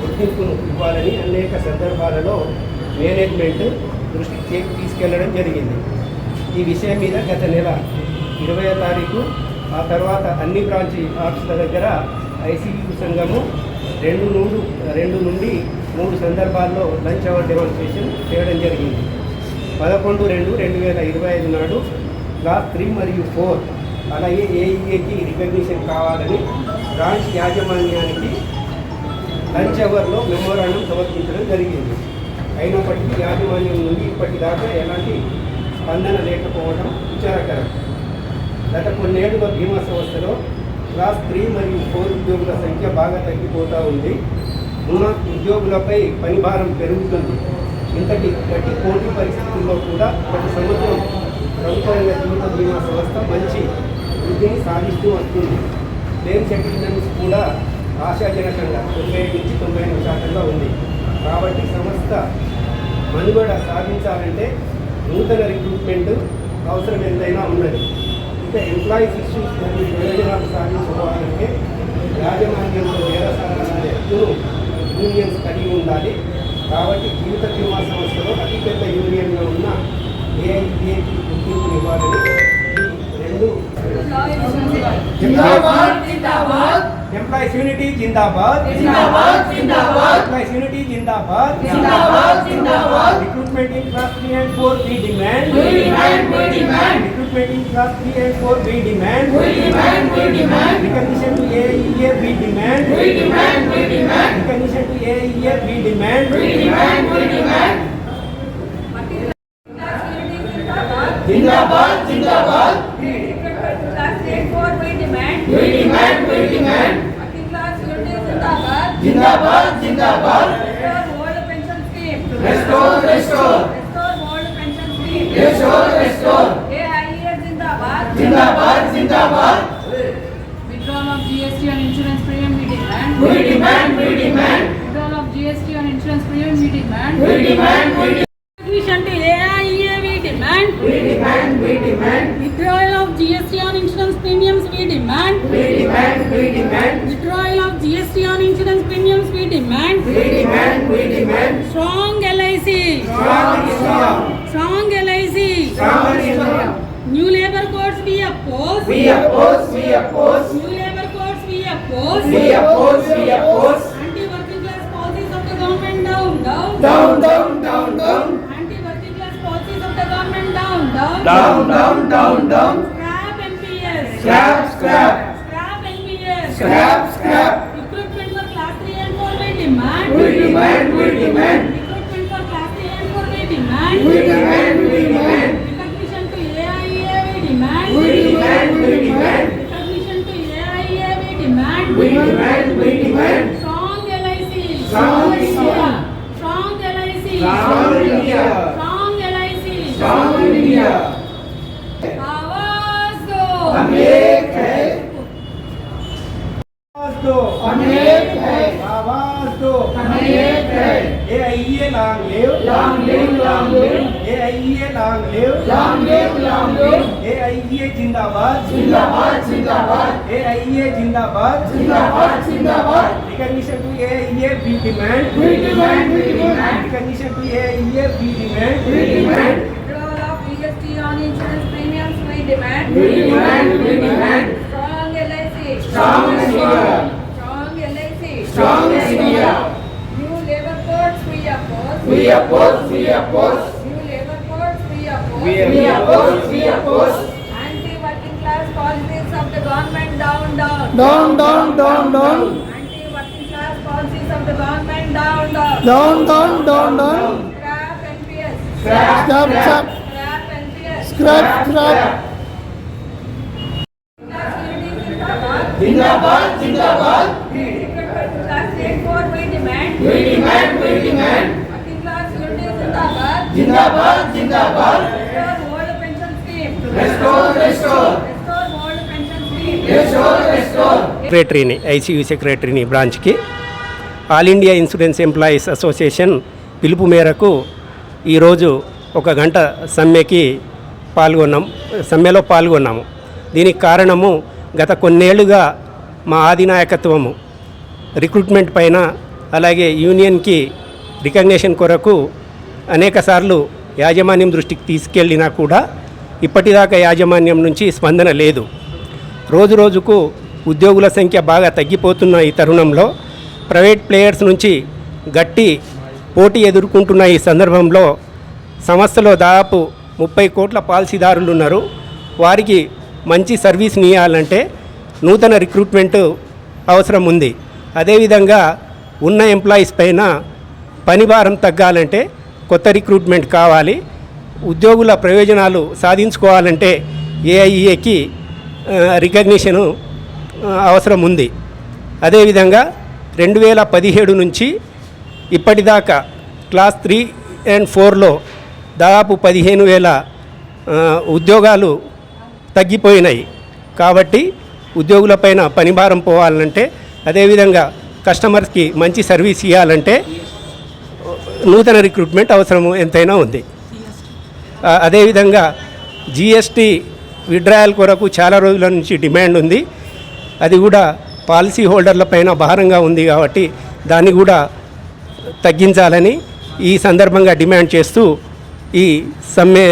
గుర్తింపును ఇవ్వాలని అనేక సందర్భాలలో మేనేజ్మెంట్ దృష్టికి తీసుకెళ్ళడం జరిగింది. ఈ విషయం మీద గత నెల ఇరవై తారీఖు ఆ తర్వాత అన్ని బ్రాంచి ఆఫీసుల దగ్గర ఐసీయూ సంఘము రెండు నుండి రెండు నుండి మూడు సందర్భాల్లో లంచ్ అవర్ డెమాన్స్ట్రేషన్ చేయడం జరిగింది. పదకొండు రెండు రెండు వేల ఇరవై ఐదు నాడు క్లాస్ త్రీ మరియు ఫోర్ అలాగే ఏఈఏకి రికగ్నిషన్ కావాలని బ్రాంచ్ యాజమాన్యానికి లంచ్ అవర్లో మెమోరాండం సమర్పించడం జరిగింది. అయినప్పటికీ యాజమాన్యం నుండి ఇప్పటిదాకా ఎలాంటి స్పందన లేకపోవడం విచారకరం. గత కొన్నేళ్ళుగా బీమా సంస్థలో క్లాస్ త్రీ మరియు ఫోర్ ఉద్యోగుల సంఖ్య బాగా తగ్గిపోతూ ఉంది. ఉన్న ఉద్యోగులపై పనిభారం పెరుగుతుంది. ఇంతటి గట్టి పోటీ పరిస్థితుల్లో కూడా ప్రతి సంవత్సరం ప్రభుత్వ జీవిత బీమా సంస్థ మంచి వృద్ధిని సాధిస్తూ వస్తుంది. క్లెయిమ్ సెటిల్మెంట్స్ కూడా ఆశాజనకంగా తొంభై నుంచి తొంభై ఎనిమిది శాతంగా ఉంది. కాబట్టి సంస్థ మనుగడ సాధించాలంటే నూతన రిక్రూట్మెంట్ అవసరం ఎంతైనా ఉన్నది. ఇక ఎంప్లాయీస్ ఇష్యూస్ మరియు ప్రయోజనాలు సాధించుకోవాలంటే యాజమాన్యంలో బేరసారాల ఎత్తును యూనియన్స్ కలిగి ఉండాలి. కాబట్టి జీవిత బీమా సంస్థలో అతిపెద్ద యూనియన్గా ఉన్న ఏఐఏకి తీర్పు ఇవ్వాలని రెండు ఎంప్లాయీస్ యూనిటీ జిందాబాద్ ఎంప్లాయీస్ యూనిటీ జిందాబాద్ recruitment in class 3 and 4 we demand we demand we demand recruitment in class 3 and 4 we demand we demand we demand recognition to AEA we demand we demand we demand recognition to AEA we demand we demand we demand जिंदाबाद जिंदाबाद We demand, we demand. जिंदाबाद जिंदाबाद Restore, restore. Restore, restore. जिंदाबाद जिंदाबाद Withdrawal of GST on insurance premium we demand. We demand, we demand. Withdrawal of GST on insurance premium we demand. We demand, we We demand, we demand. Withdrawal of GST on insurance premiums we demand. We demand, we demand. Withdrawal of GST on insurance premiums we demand. We demand, we demand. Strong LIC. Strong India. Strong LIC. Strong India. New labor codes we oppose. We oppose, we oppose. New labor codes we oppose. We oppose, we oppose. Anti-working class policies of the government down. Down, down, down, down, down. Down, down. Scrap NPS. Scrap, scrap. Scrap NPS. Scrap, scrap. Recruitment for class 3 and 4 we demand. We demand, we demand. Recruitment for class 3 and 4 we demand. We demand, we demand. Recognition to AIA we demand. We demand, we demand. Recognition to AIA we demand. We demand, we demand. Strong LIC. Strong India. Strong LIC. Strong India. Strong India. हम एक है दो। हम एक है। आवाज़ दो। हम एक है। ये आइए long live long live long live A आइए long live long live long live ये आइए जिंदाबाद। जिंदाबाद जिंदाबाद। ये आइए जिंदाबाद। जिंदाबाद जिंदाबाद। रिकॉग्निशन टू ये ये we demand we demand we demand recognition to ये ये we demand we demand of EST on insurance we demand. We demand, we demand. Strong LIC. Strong India. Strong LIC. Strong India. New labor codes we oppose. We oppose, we oppose. New labor codes we oppose. We oppose, we oppose. Anti-working class policies of the government down, down. Down, down, down, down. Anti-working class policies of the government down, down. Down, down, down, down. Scrap NPS. Scrap, scrap. Scrap NPS. Scrap, scrap. जिंदाबाद जिंदाबाद Class 8 4 we demand. We demand, we demand. Working class unity जिंदाबाद. जिंदाबाद जिंदाबाद Restore old pension scheme. Restore, restore. Restore old pension scheme. Restore, restore. సెక్రటరీని ICU సెక్రటరీని బ్రాంచ్కి all India insurance employees association పిలుపు మేరకు ఈరోజు ఒక గంట సమ్మెకి పాల్గొన్నాం సమ్మెలో పాల్గొన్నాము దీనికి కారణము గత కొన్నేళ్ళుగా మా ఆదినాయకత్వము రిక్రూట్మెంట్ పైన అలాగే యూనియన్కి రికగ్నేషన్ కొరకు అనేకసార్లు యాజమాన్యం దృష్టికి తీసుకెళ్ళినా కూడా ఇప్పటిదాకా యాజమాన్యం నుంచి స్పందన లేదు. రోజు రోజుకు ఉద్యోగుల సంఖ్య బాగా తగ్గిపోతున్న ఈ తరుణంలో ప్రైవేట్ ప్లేయర్స్ నుంచి గట్టి పోటీ ఎదుర్కొంటున్న ఈ సందర్భంలో సంస్థలో దాదాపు ముప్పై కోట్ల పాలసీదారులు ఉన్నారు. వారికి మంచి సర్వీస్ ఇవ్వాలంటే నూతన రిక్రూట్మెంట్ అవసరం ఉంది. అదేవిధంగా ఉన్న ఎంప్లాయీస్ పైన పని భారం తగ్గాలంటే కొత్త రిక్రూట్మెంట్ కావాలి. ఉద్యోగుల ప్రయోజనాలు సాధించుకోవాలంటే ఏఐఏకి రికగ్నిషను అవసరం ఉంది. అదేవిధంగా రెండు వేల పదిహేడు నుంచి ఇప్పటిదాకా క్లాస్ త్రీ అండ్ ఫోర్లో దాదాపు పదిహేను వేల ఉద్యోగాలు తగ్గిపోయినాయి. కాబట్టి ఉద్యోగులపైన పనిభారం పోవాలంటే అదేవిధంగా కస్టమర్స్కి మంచి సర్వీస్ ఇవ్వాలంటే నూతన రిక్రూట్మెంట్ అవసరం ఎంతైనా ఉంది. అదేవిధంగా జిఎస్టీ విడ్రాయల్ కొరకు చాలా రోజుల నుంచి డిమాండ్ ఉంది. అది కూడా పాలసీ హోల్డర్ల పైన భారంగా ఉంది కాబట్టి దాన్ని కూడా తగ్గించాలని ఈ సందర్భంగా డిమాండ్ చేస్తూ ఈ సమ్మె